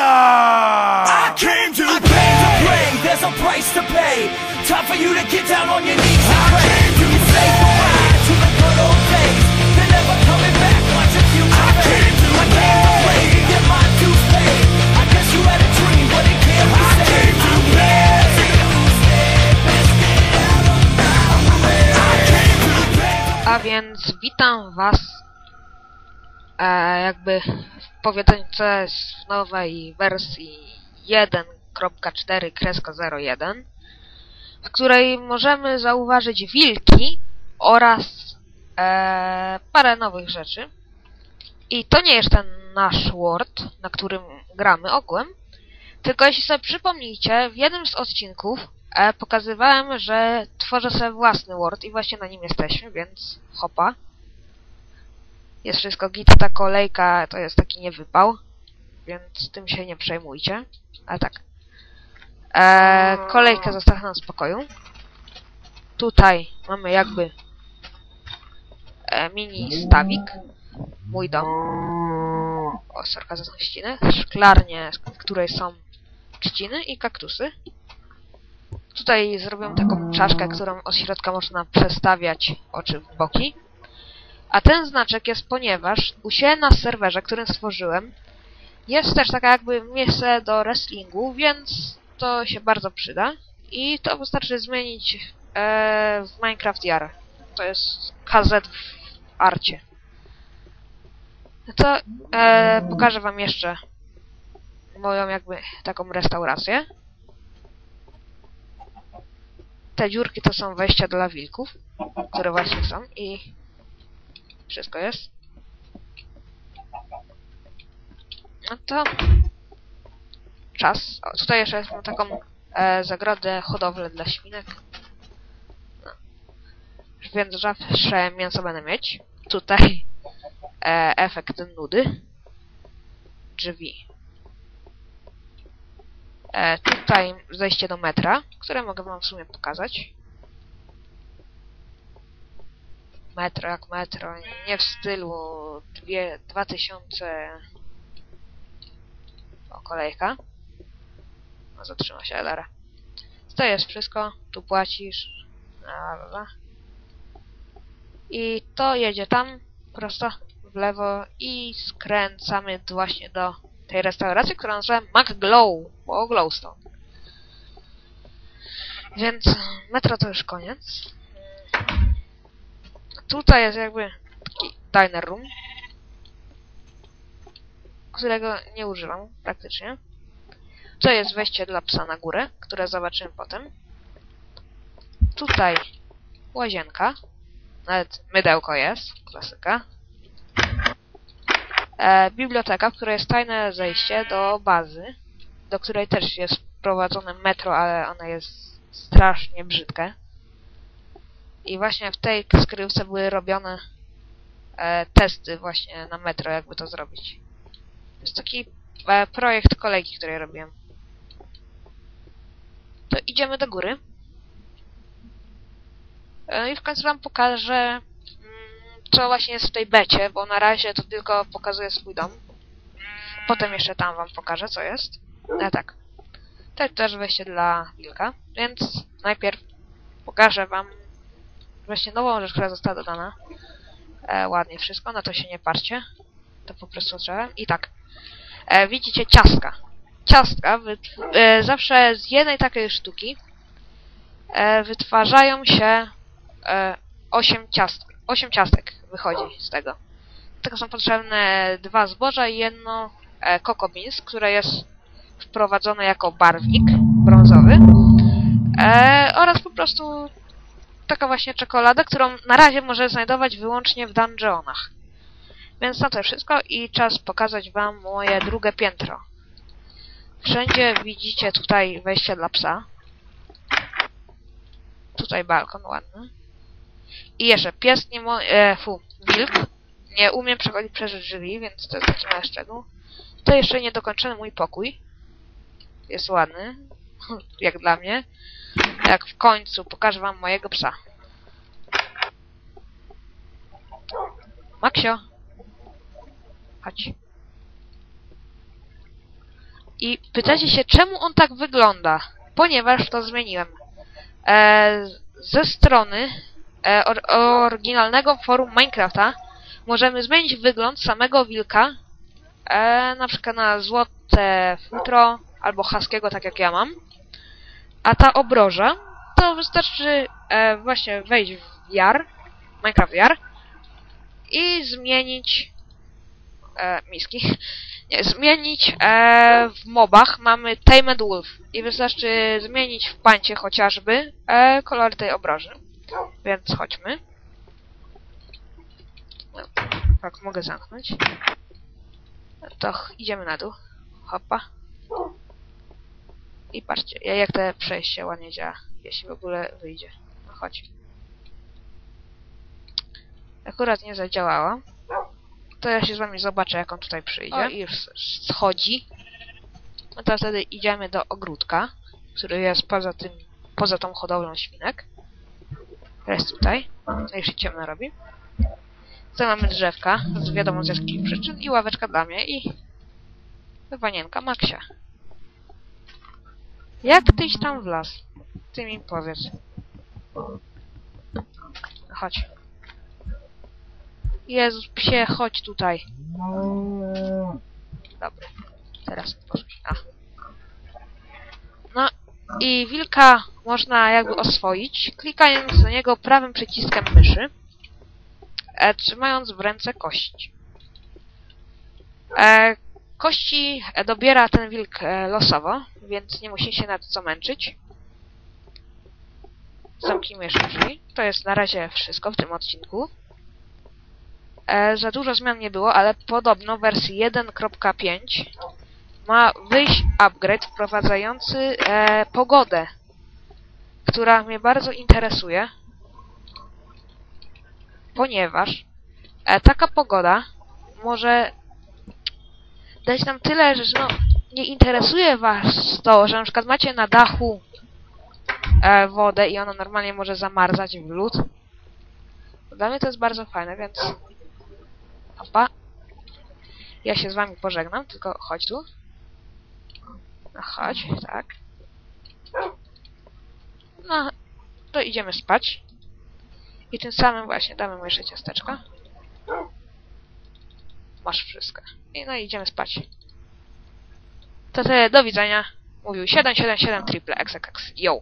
I came to I came to play, there's a price to pay. Time for you to get down on your knees and pray. I came to You say goodbye to the good old days. They're never coming back, watch your future fade. I came to play to get my dues paid. I guess you had a dream, but it can't be saved. I'm lazy. A więc witam was e, jakby w powiedzonce z nowej wersji 1.4.01 w której możemy zauważyć wilki oraz e, parę nowych rzeczy. I to nie jest ten nasz Word, na którym gramy ogółem, tylko jeśli sobie przypomnicie, w jednym z odcinków e, pokazywałem, że tworzę sobie własny Word i właśnie na nim jesteśmy, więc hopa. Jest wszystko git, ta kolejka to jest taki niewypał, więc tym się nie przejmujcie. Ale tak. E, kolejkę zostawiam na spokoju. Tutaj mamy jakby e, mini stawik. Mój dom. O, sorka za trzciny. Szklarnię, w której są trzciny i kaktusy. Tutaj zrobiłem taką czaszkę, którą od środka można przestawiać oczy w boki. A ten znaczek jest ponieważ u siebie na serwerze, którym stworzyłem, jest też taka jakby miejsce do wrestlingu, więc to się bardzo przyda. I to wystarczy zmienić e, w Minecraft Jar. To jest KZ w arcie. To e, pokażę wam jeszcze moją jakby taką restaurację. Te dziurki to są wejścia dla wilków, które właśnie są i wszystko jest. No to czas. O, tutaj jeszcze mam taką e, zagrodę hodowlę dla świnek. No. Więc zawsze mięso będę mieć. Tutaj e, efekt nudy. Drzwi. E, tutaj zejście do metra, które mogę wam w sumie pokazać. Metro jak metro, nie w stylu dwie, 2000... O, kolejka. No, zatrzyma się, Elara. To jest wszystko, tu płacisz. Lalala. I to jedzie tam, prosto w lewo i skręcamy właśnie do tej restauracji, którą nazywam McGlow, bo Glowstone. Więc metro to już koniec. Tutaj jest jakby taki diner room, którego nie używam praktycznie. To jest wejście dla psa na górę, które zobaczymy potem. Tutaj łazienka. Nawet mydełko jest, klasyka. E, biblioteka, w której jest tajne zejście do bazy, do której też jest prowadzone metro, ale ona jest strasznie brzydkie. I właśnie w tej skrywce były robione e, testy właśnie na metro, jakby to zrobić. To jest taki e, projekt kolegi, który robiłem. To idziemy do góry. E, I w końcu wam pokażę, mm, co właśnie jest w tej becie, bo na razie to tylko pokazuję swój dom. Potem jeszcze tam wam pokażę, co jest. E, tak. To jest też wejście dla wilka, więc najpierw pokażę wam właśnie nową rzecz, która została dodana. E, ładnie wszystko, na to się nie parcie. To po prostu trzeba. I tak. E, widzicie ciastka. Ciastka e, zawsze z jednej takiej sztuki e, wytwarzają się e, 8 ciastek. 8 ciastek wychodzi z tego. Tego są potrzebne dwa zboża i jedno e, coco beans, które jest wprowadzone jako barwnik brązowy. E, oraz po prostu taka właśnie czekolada, którą na razie może znajdować wyłącznie w dungeonach. Więc na to wszystko i czas pokazać wam moje drugie piętro. Wszędzie widzicie tutaj wejście dla psa. Tutaj balkon ładny. I jeszcze pies nie mo... E, fu, wilk. Nie umiem przechodzić przez drzwi, więc to jest taki mały szczegół. To jeszcze niedokończony mój pokój. Jest ładny. Jak dla mnie. Jak w końcu pokażę wam mojego psa. Maksio. Chodź. I pytacie się, czemu on tak wygląda? Ponieważ to zmieniłem. E, ze strony e, or, oryginalnego forum Minecrafta możemy zmienić wygląd samego wilka, e, na przykład na złote futro albo haskiego, tak jak ja mam. A ta obroża, to wystarczy e, właśnie wejść w VR, Minecraft VR i zmienić e, miski. Nie, zmienić e, w mobach mamy Tamed Wolf i wystarczy zmienić w pancie chociażby e, kolor tej obroży. Więc chodźmy. No, tak, mogę zamknąć. To idziemy na dół. Hopa. I patrzcie, ja- jak te przejście ładnie działa, jeśli w ogóle wyjdzie. No chodź. Akurat nie zadziałała. To ja się z wami zobaczę, jak on tutaj przyjdzie. O, i już schodzi. No to wtedy idziemy do ogródka, który jest poza tym, poza tą hodowlą świnek. Jest tutaj. Już się ciemno robi. Tutaj mamy drzewka, z wiadomo z jakich przyczyn, i ławeczka dla mnie, i wanienka Maksia. Jak tyś tam wlazł? Ty mi powiedz. Chodź. Jezus, psie, chodź tutaj. Dobra. Teraz. A. No i wilka można jakby oswoić, klikając na niego prawym przyciskiem myszy, e, trzymając w ręce kość. E, kości e, dobiera ten wilk e, losowo, więc nie musi się nad co męczyć. Zamknijmy jeszcze drzwi. To jest na razie wszystko w tym odcinku. E, za dużo zmian nie było, ale podobno wersji 1.5 ma wyjść upgrade wprowadzający e, pogodę, która mnie bardzo interesuje, ponieważ e, taka pogoda może dać nam tyle, że no, nie interesuje was to, że na przykład macie na dachu e, wodę i ona normalnie może zamarzać w lód. Dla mnie to jest bardzo fajne, więc Opa. Ja się z wami pożegnam, tylko chodź tu. No chodź, tak. No, to idziemy spać. I tym samym właśnie damy mu jeszcze. Masz wszystko. I no idziemy spać. To tyle, do widzenia. Mówił 777 triple XXX. Yo!